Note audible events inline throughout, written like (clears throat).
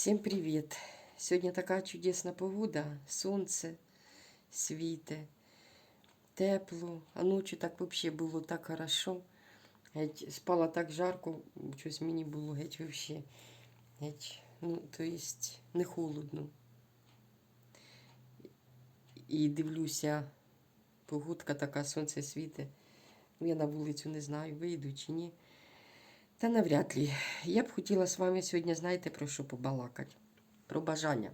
Всем привет! Сегодня такая чудесна погода, сонце світе, тепло, а ночі так вообще було так хорошо. Геть спала так жарко, щось мені було геть вообще. Геть, ну, то есть не холодно. І дивлюся, погодка така, сонце світе. Ну, я на вулицю не знаю, вийду чи ні. Та навряд ли. Я б хотіла з вами сьогодні, знаєте, про що побалакати? Про бажання.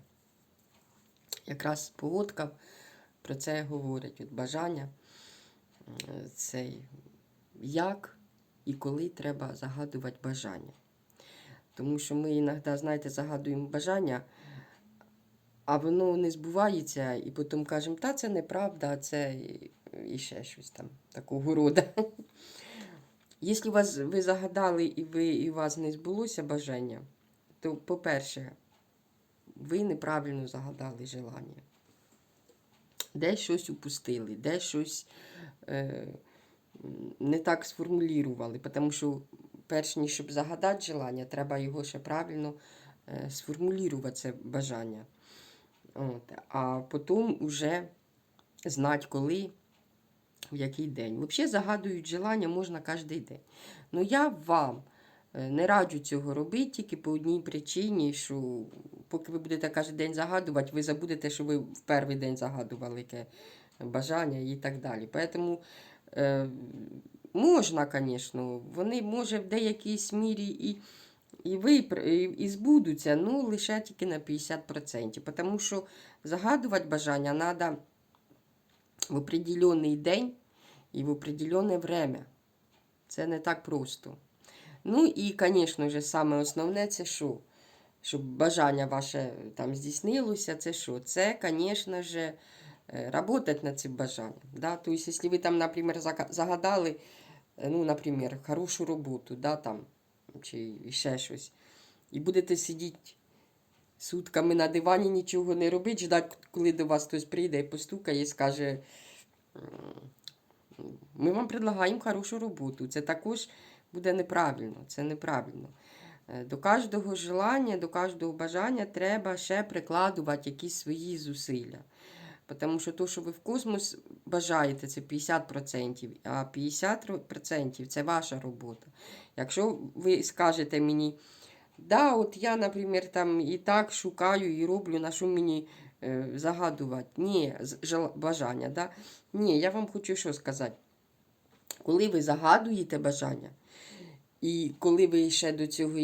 Якраз погодка про це говорить. От бажання е, це як і коли треба загадувати бажання. Тому що ми іноді, знаєте, загадуємо бажання, а воно не збувається, і потім кажемо, та це неправда, це і ще щось там такого роду. Якщо вас, ви загадали і, ви, і у вас не збулося бажання, то, по-перше, ви неправильно загадали желання. Десь щось упустили, десь щось е, не так сформулювали, тому що перш ніж щоб загадати желання, треба його ще правильно е, сформулювати, це бажання. От. А потім вже знати, коли в який день. Взагалі загадують желання можна кожен день. Ну я вам е, не раджу цього робити тільки по одній причині, що поки ви будете кожен день загадувати, ви забудете, що ви в перший день загадували яке бажання і так далі. Тому е, можна, звісно, вони може в деякійсь мірі і. І, і і збудуться, ну лише тільки на 50%. Тому що загадувати бажання треба в определенний день і в определенне время. Це не так просто. Ну і, звісно ж, саме основне це що? Щоб бажання ваше там здійснилося, це що? Це, звісно ж, працювати над цим бажанням. Да? Тобто, якщо ви там, наприклад, загадали, е, ну, наприклад, хорошу роботу, да, там, чи ще щось, і будете сидіти сутками на дивані, нічого не робити, ждати, коли до вас хтось прийде і постукає і скаже, ми вам предлагаємо хорошу роботу. Це також буде неправильно. Це неправильно. Е, До кожного желання, до кожного бажання треба ще прикладувати якісь свої зусилля. Тому що то, що ви в космос бажаєте, це 50%, а 50% це ваша робота. Якщо ви скажете мені, да, от я, наприклад, там і так шукаю і роблю, на що мені е, загадувати. Ні, бажання. Да? Ні, я вам хочу що сказати. Коли ви загадуєте бажання, і коли ви ще до цього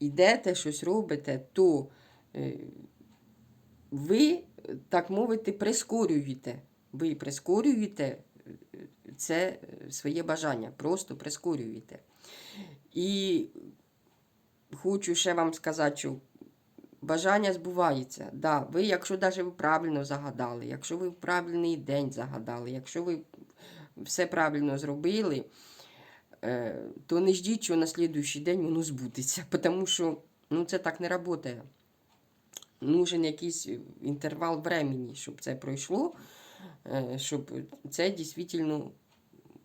йдете, щось робите, то е, ви, так мовити, прискорюєте. Ви прискорюєте е, це своє бажання, просто прискорюєте. І хочу ще вам сказати, що бажання збувається. Да, ви, якщо навіть ви правильно загадали, якщо ви правильний день загадали, якщо ви все правильно зробили, е, то не ждіть, що на слідуючий день воно збудеться, (laughs) тому що ну, це так не працює. Нужен якийсь інтервал времени, щоб це пройшло, е, щоб це дійсно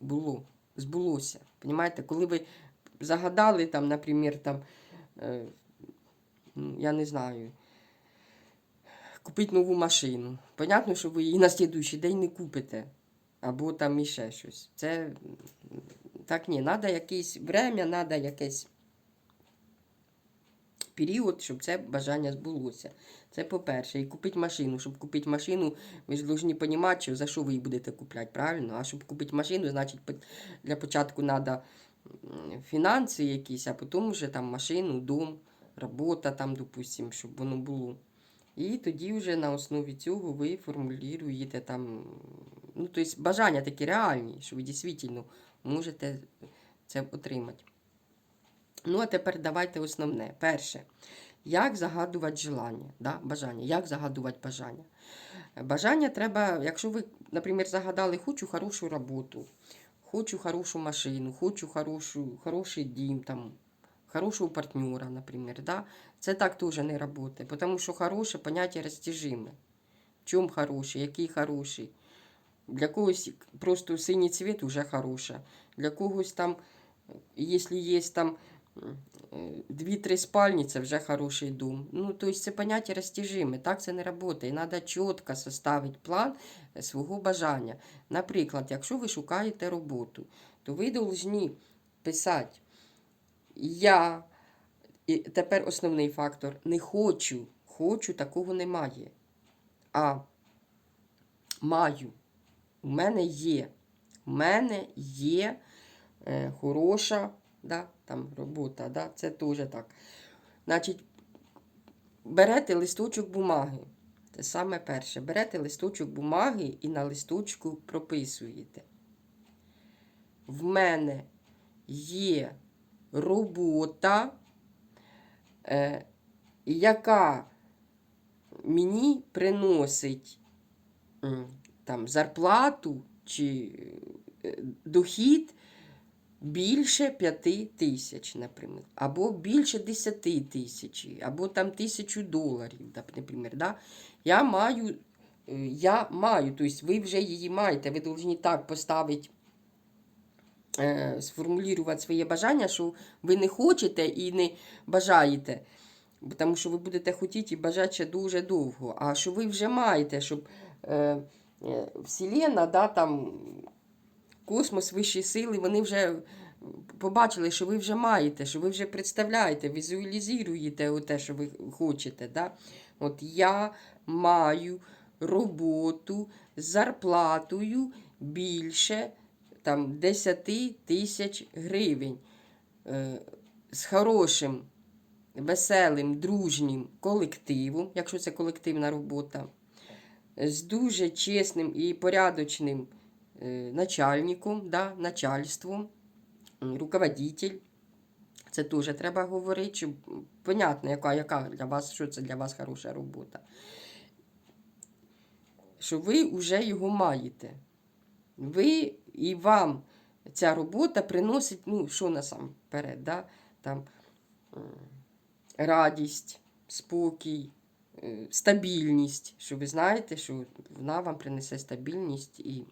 було, збулося. Понимаєте, коли ви загадали, там, наприклад, там, я не знаю, купити нову машину. Понятно, що ви її на слідуючий день не купите. Або там іще щось. Це так ні, треба якесь время, треба якесь період, щоб це бажання збулося. Це по-перше. І купити машину. Щоб купити машину, ви ж повинні розуміти, за що ви її будете купляти, правильно? А щоб купити машину, значить для початку треба фінанси якісь, а потім вже там машину, дом, робота там, допустим, щоб воно було. І тоді вже на основі цього ви формулюєте там, ну, тобто бажання такі реальні, що ви дійсно можете це отримати. Ну, а тепер давайте основне. Перше, як загадувати желання, да? бажання, як загадувати бажання. Бажання треба, якщо ви, наприклад, загадали, хочу хорошу роботу, хочу хорошую машину, хочу хорошую, хороший дім, там, хорошого партнера, наприклад, да? це так теж не працює, тому що хороше поняття розтяжиме. В чому хороший, який хороший. Для когось просто синій цвіт уже хороше, для когось там, якщо є там дві-три спальні це вже хороший дом. Ну, тобто це поняття розтяжиме, так це не працює. Треба чітко составити план е, свого бажання. Наприклад, якщо ви шукаєте роботу, то ви повинні писати Я, і тепер основний фактор, не хочу, хочу, такого немає. А маю. У мене є. У мене є е, хороша да, там, робота. Да, це теж так. Значить, берете листочок бумаги. Це саме перше. Берете листочок бумаги і на листочку прописуєте. В мене є робота, е, яка мені приносить там, зарплату чи е, дохід більше 5 тисяч, наприклад, або більше 10 тисяч, або там тисячу доларів, наприклад. Да? Я маю, е, я маю, тобто ви вже її маєте, ви повинні так поставити е, сформулювати своє бажання, що ви не хочете і не бажаєте. Тому що ви будете хотіти і бажати ще дуже довго. А що ви вже маєте, щоб е, е, Вселенна, да, там, космос, вищі сили, вони вже побачили, що ви вже маєте, що ви вже представляєте, візуалізуєте те, що ви хочете. Да? От я маю роботу з зарплатою більше там, 10 тисяч гривень. Е, з хорошим, веселим, дружнім колективом, якщо це колективна робота, з дуже чесним і порядочним е, начальником, да, начальством, м, руководитель. Це теж треба говорити, щоб понятно, яка, яка для вас, що це для вас хороша робота. Що ви вже його маєте. Ви і вам ця робота приносить, ну, що насамперед, да? там, радість, спокій, е, стабільність. Що ви знаєте, що вона вам принесе стабільність і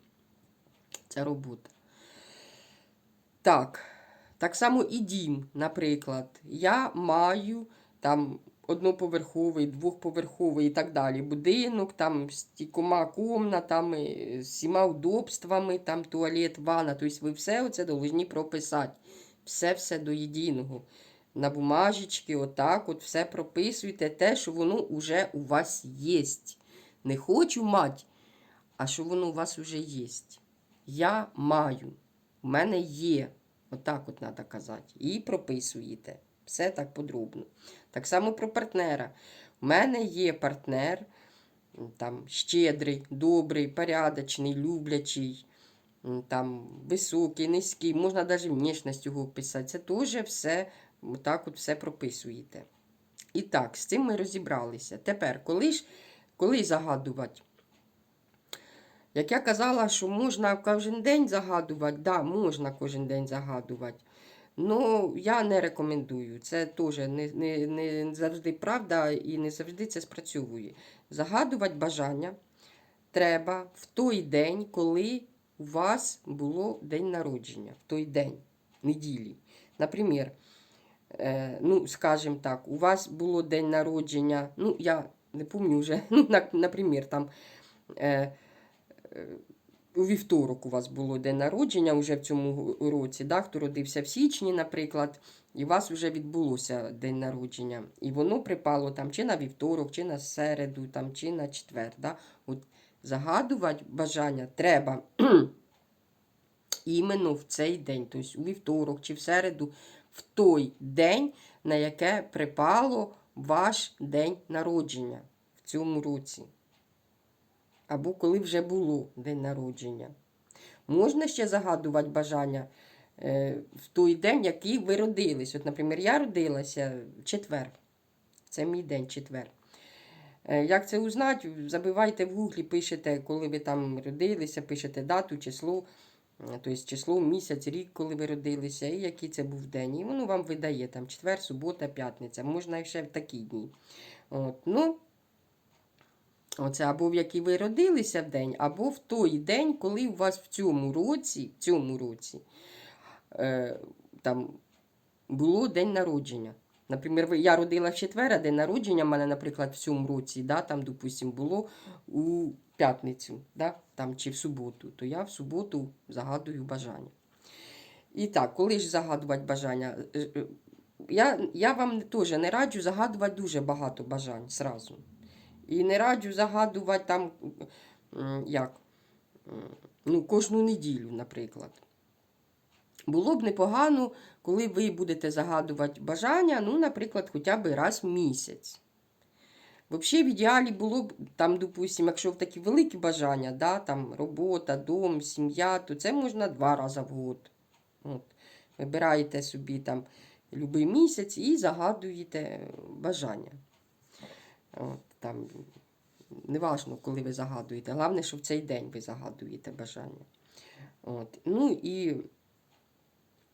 ця робота. Так, так само і дім, наприклад. Я маю там одноповерховий, двохповерховий і так далі. Будинок там з кількома комнатами, з всіма удобствами, там туалет, ванна. Тобто ви все оце повинні прописати. Все-все до єдиного. На бумажечки, отак, от все прописуйте, те, що воно вже у вас є. Не хочу мати, а що воно у вас вже є. Я маю. У мене є. Отак от треба казати. І прописуєте. Все так подробно. Так само про партнера. У мене є партнер, там, щедрий, добрий, порядочний, люблячий, там, високий, низький, можна навіть внешність його описати. Це теж все, отак от все прописуєте. І так, з цим ми розібралися. Тепер, коли ж коли загадувати? Як я казала, що можна кожен день загадувати, да, можна кожен день загадувати. Ну, я не рекомендую. Це теж не, не, не завжди правда і не завжди це спрацьовує. Загадувати бажання треба в той день, коли у вас було день народження, в той день неділі. Наприклад, е, ну, скажімо так, у вас було день народження, ну, я не пам'ятаю вже, (laughs) ну, наприклад, там. Е, у вівторок у вас було день народження вже в цьому році, да, хто родився в січні, наприклад, і у вас вже відбулося день народження. І воно припало там чи на вівторок, чи на середу, там, чи на четвер. Да. От загадувати бажання треба (clears throat) іменно в цей день, тобто у вівторок чи в середу, в той день, на яке припало ваш день народження в цьому році або коли вже було день народження. Можна ще загадувати бажання е, в той день, який ви родились. От, наприклад, я родилася в четвер. Це мій день четвер. Е, як це узнати? Забивайте в гуглі, пишете, коли ви там родилися, пишете дату, число, е, тобто число, місяць, рік, коли ви родилися, і який це був день. І воно вам видає там четвер, субота, п'ятниця. Можна ще в такі дні. От, ну, Оце або в який ви родилися в день, або в той день, коли у вас в цьому році, в цьому році, е, там було день народження. Наприклад, я родила в четвер, а день народження в мене, наприклад, в цьому році, да, там, допустим, було у п'ятницю, да, там, чи в суботу, то я в суботу загадую бажання. І так, коли ж загадувати бажання? Е, е, Я, я вам теж не раджу загадувати дуже багато бажань зразу. І не раджу загадувати там, як, ну, кожну неділю, наприклад. Було б непогано, коли ви будете загадувати бажання, ну, наприклад, хоча б раз в місяць. Взагалі, в ідеалі було б, там, допустимо, якщо в такі великі бажання, да, там робота, дом, сім'я, то це можна два рази в год. От. Вибираєте собі там любий місяць і загадуєте бажання. От, там, неважно, коли ви загадуєте. Головне, що в цей день ви загадуєте бажання. От. Ну і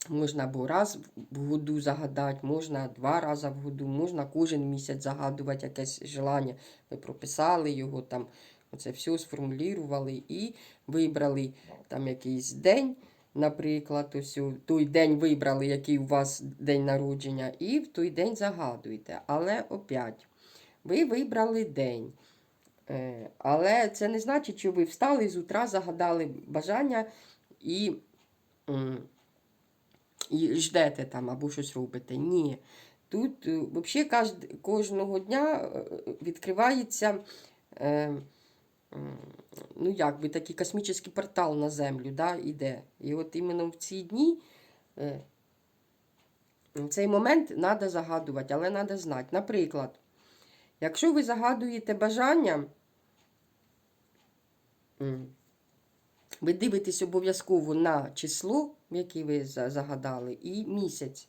можна або раз в году загадати, можна два рази в году, можна кожен місяць загадувати якесь желання. Ви прописали його, там, оце все сформулювали і вибрали там якийсь день. Наприклад, ось у той день вибрали, який у вас день народження, і в той день загадуєте. Але опять, ви вибрали день. Е, Але це не значить, що ви встали з утра, загадали бажання і, і ждете там або щось робите. Ні. Тут е, взагалі кожного дня е, відкривається. Ну як такий космічний портал на землю да, іде. І от іменно в ці дні в цей момент треба загадувати, але треба знати. Наприклад, якщо ви загадуєте бажання, ви дивитесь обов'язково на число, яке ви загадали, і місяць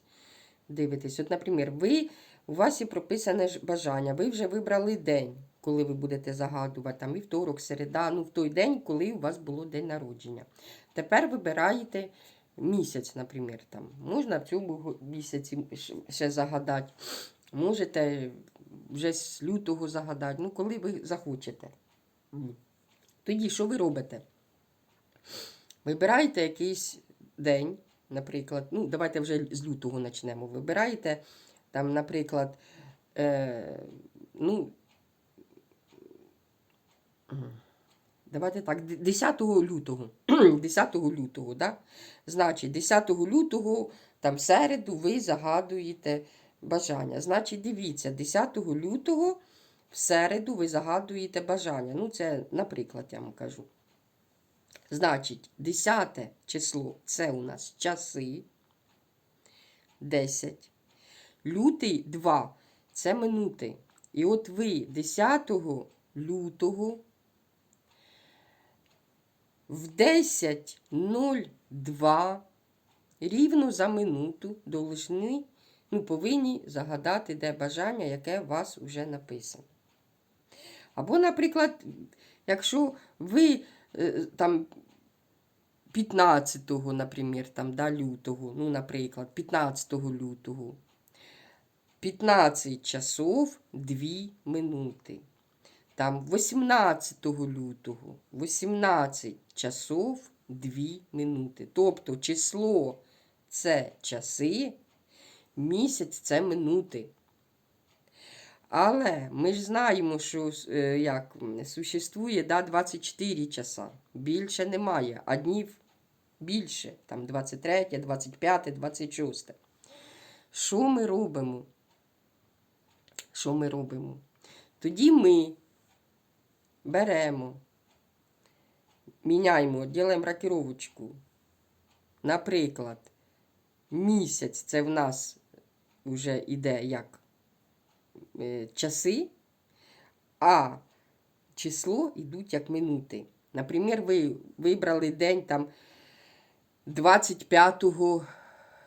дивитесь. От, наприклад, ви, у вас є прописане бажання, ви вже вибрали день, коли ви будете загадувати, там вівторок, середа, ну в той день, коли у вас було день народження. Тепер вибираєте місяць, наприклад. Там. Можна в цьому місяці ще- загадати. Можете вже з лютого загадати, ну коли ви захочете. Тоді що ви робите? Вибираєте якийсь день, наприклад, ну, давайте вже з лютого почнемо. Вибираєте, там, наприклад, е, ну, давайте так, 10 лютого. (clears throat) 10 лютого, да? Значить, 10 лютого, там, середу, ви загадуєте бажання. Значить, дивіться, 10 лютого в середу ви загадуєте бажання. Ну, це, наприклад, я вам кажу. Значить, 10 число це у нас часи. 10. Лютий 2 це минути. І от ви 10 лютого в 10.02 рівно за минуту должны, ну, повинні загадати де бажання, яке у вас вже написано. Або, наприклад, якщо ви е, там 15-го, наприклад, там, да, лютого, ну, наприклад, 15 лютого, 15 часов 2 минути. Там 18 лютого, 18 часов 2 минути. Тобто число це часи, місяць це минути. Але ми ж знаємо, що е, як, существує да, 24 часа. Більше немає, а днів більше. Там 23, 25, 26. Що ми робимо? Що ми робимо? Тоді ми беремо, міняємо, робимо рокіровочку. Наприклад, місяць це в нас вже іде як е, часи, а число йдуть як минути. Наприклад, ви вибрали день там 25-го,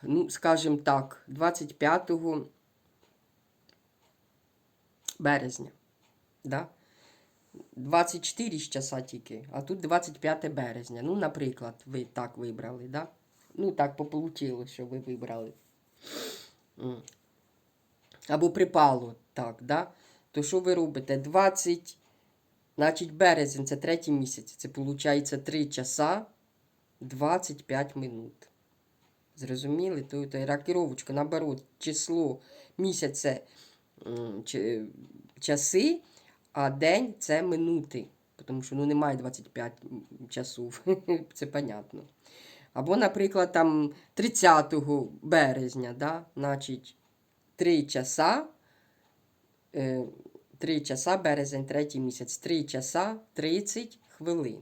ну, скажімо так, 25 березня. Да? 24 ж часа тільки, а тут 25 березня. Ну, наприклад, ви так вибрали, да? Ну, так получилось, що ви вибрали. Або припало так, да? То що ви робите? 20, значить, березень це третій місяць. Це виходить 3 часа 25 минут. Зрозуміли? То, рокіровочка, наоборот, число місяць це м, ч- часи, а день це минути. Тому що ну, немає 25 часов. (laughs) Це понятно. Або, наприклад, там 30 березня, да? значить 3 часа, е, 3 часа березень, третій місяць, 3 часа 30 хвилин.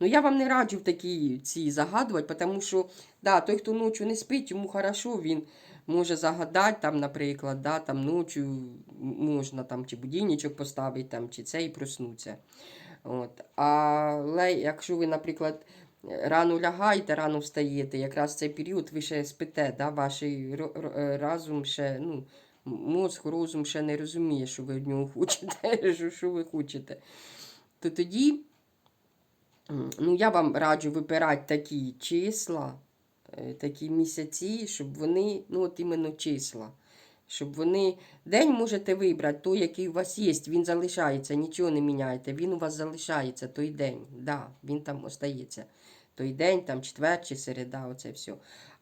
Ну, я вам не раджу такі ці загадувати, тому що да, той, хто ночі не спить, йому хорошо, він може загадати, там, наприклад, да, там ночі можна там, чи будильничок поставити, там, чи це і проснуться. От. Але якщо ви, наприклад, рано лягаєте, рано встаєте, якраз в цей період ви ще спите, да, ваш ро- е, разум ще, ну, мозг, розум ще не розуміє, що ви від нього (laughs) хочете, що, що ви хочете. То тоді Ну, я вам раджу вибирати такі числа, е, такі місяці, щоб вони, ну от іменно числа. Щоб вони. День можете вибрати той, який у вас є, він залишається, нічого не міняєте. Він у вас залишається той день. Да, він там остається. Той день, там четвер чи середа, оце все.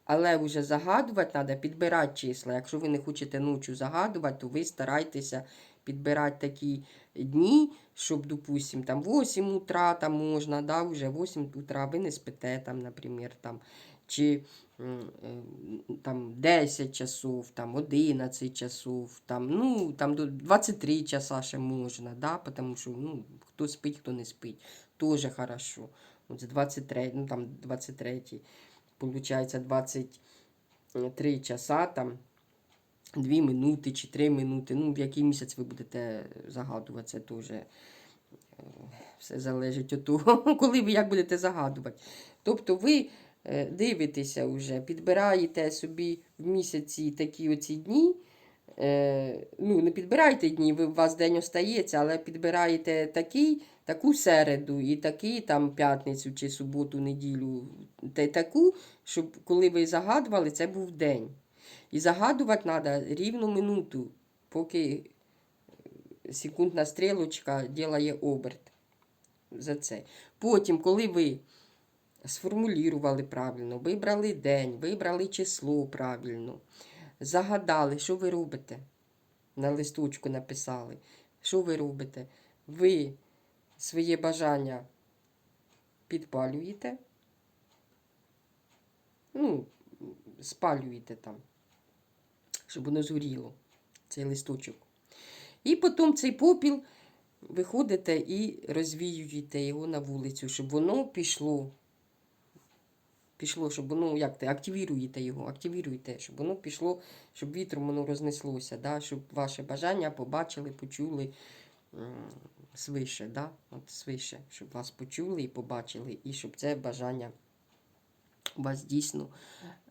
Але вже загадувати треба, підбирати числа. Якщо ви не хочете ночі загадувати, то ви старайтеся підбирати такі дні, щоб, допустим, там 8 утра там можна, да, вже 8 утра ви не спите, там, наприклад, там, чи е, там 10 часов, там 11 часов, там, ну, там до 23 часа ще можна, да, тому що ну, хто спить, хто не спить, теж хорошо. З 23, ну там 23, получається 23 часа, там 2 минути чи 3 минути. Ну, в який місяць ви будете загадувати, це теж е, все залежить від того, (laughs) коли ви як будете загадувати. Тобто ви е, дивитеся вже, підбираєте собі в місяці такі оці дні. Е, ну, не підбирайте дні, ви, у вас день остається, але підбираєте такий, таку середу і такий там п'ятницю чи суботу, неділю, та таку, щоб коли ви загадували, це був день. І загадувати треба рівну минуту, поки секундна стрілочка ділає оберт за це. Потім, коли ви сформулювали правильно, вибрали день, вибрали число правильно, загадали, що ви робите. На листочку написали, що ви робите. Ви своє бажання підпалюєте, ну, спалюєте там, щоб воно згоріло, цей листочок. І потім цей попіл виходите і розвіюєте його на вулицю, щоб воно пішло. Пішло, щоб воно, як те, активіруєте його, активіруєте, щоб воно пішло, щоб вітром воно рознеслося, да? щоб ваше бажання побачили, почули свише, да? От свише, щоб вас почули і побачили, і щоб це бажання у вас дійсно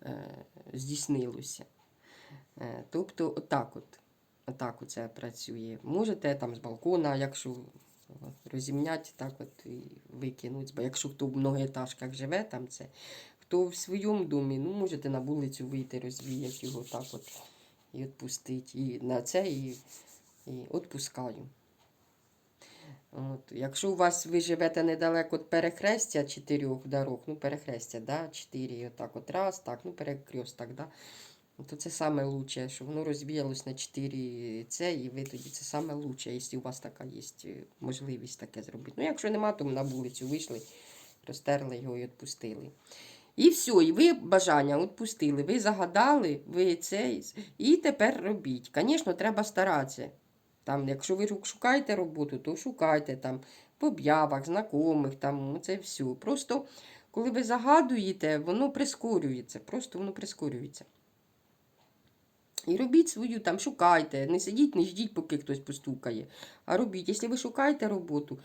е, здійснилося. Е, тобто, отак от. Отак оце працює. Можете там з балкона, якщо розімняти, так от і викинути. Бо якщо хто в многоетажках живе, там це, хто в своєму домі, ну можете на вулицю вийти, розвіяти його так от і відпустити. І на це і, і відпускаю. От. Якщо у вас ви живете недалеко від перехрестя чотирьох дорог, ну перехрестя, да, чотири, отак от раз, так, ну перекресток, да, то це саме лучше, що воно розвіялось на 4 це, і ви тоді це саме лучше, якщо у вас така є е, можливість таке зробити. Ну, якщо нема, то на вулицю вийшли, розтерли його і відпустили. І все, і ви бажання відпустили, ви загадали, ви це, і тепер робіть. Звісно, треба старатися. Там, якщо ви шукаєте роботу, то шукайте там в об'явах, знайомих, там це все. Просто коли ви загадуєте, воно прискорюється. Просто воно прискорюється. І робіть свою, там, шукайте. Не сидіть, не ждіть, поки хтось постукає. А робіть. Якщо ви шукаєте роботу,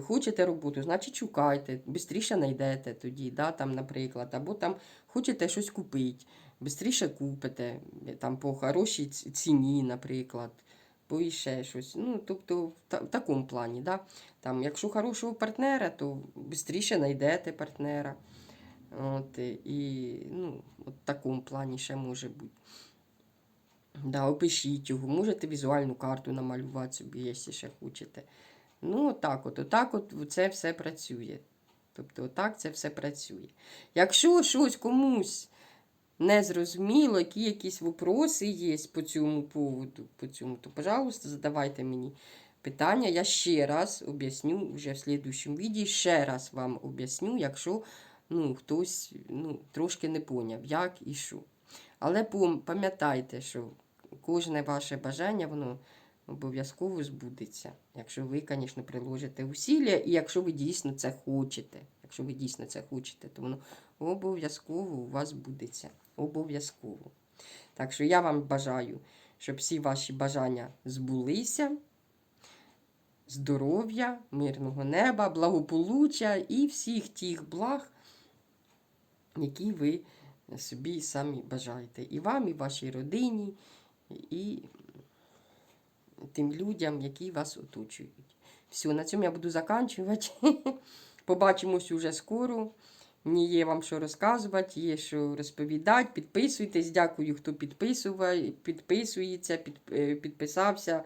хочете роботу, значить шукайте. Бистріше знайдете тоді, да, там, наприклад. Або там хочете щось купити, бистріше купите, там, по хорошій ціні, наприклад. І ще щось. Ну, тобто, в, та- в такому плані. Да? Там, якщо хорошого партнера, то швидше знайдете партнера. От, і ну, от в такому плані ще може бути. Да, опишіть його, можете візуальну карту намалювати собі, якщо ще хочете. Ну, отак от, отак от це все працює. Тобто, отак це все працює. Якщо щось комусь не зрозуміло, які якісь вопроси є по цьому поводу, по цьому, то, пожалуйста, задавайте мені питання. Я ще раз об'ясню вже в слідуючому відео, ще раз вам об'ясню, якщо ну, хтось ну, трошки не поняв, як і що. Але пам'ятайте, що кожне ваше бажання, воно обов'язково збудеться. Якщо ви, звісно, приложите усилля, і якщо ви дійсно це хочете. Якщо ви дійсно це хочете, то воно обов'язково у вас будеться. Обов'язково. Так що я вам бажаю, щоб всі ваші бажання збулися. Здоров'я, мирного неба, благополуччя і всіх тих благ, які ви собі самі бажаєте. І вам, і вашій родині, і тим людям, які вас оточують. Все, на цьому я буду заканчувати. (laughs) Побачимось уже скоро. Мені є вам що розказувати, є що розповідати. Підписуйтесь. Дякую, хто підписуває, підписується, під, е, підписався.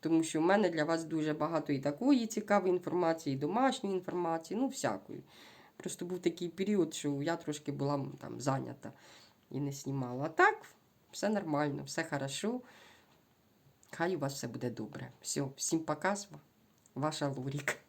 Тому що в мене для вас дуже багато і такої цікавої інформації, і домашньої інформації, ну всякої. Просто був такий період, що я трошки була там зайнята і не знімала. А так, все нормально, все хорошо. Хай у вас все буде добре. Все, всім пока, ваша Лурік.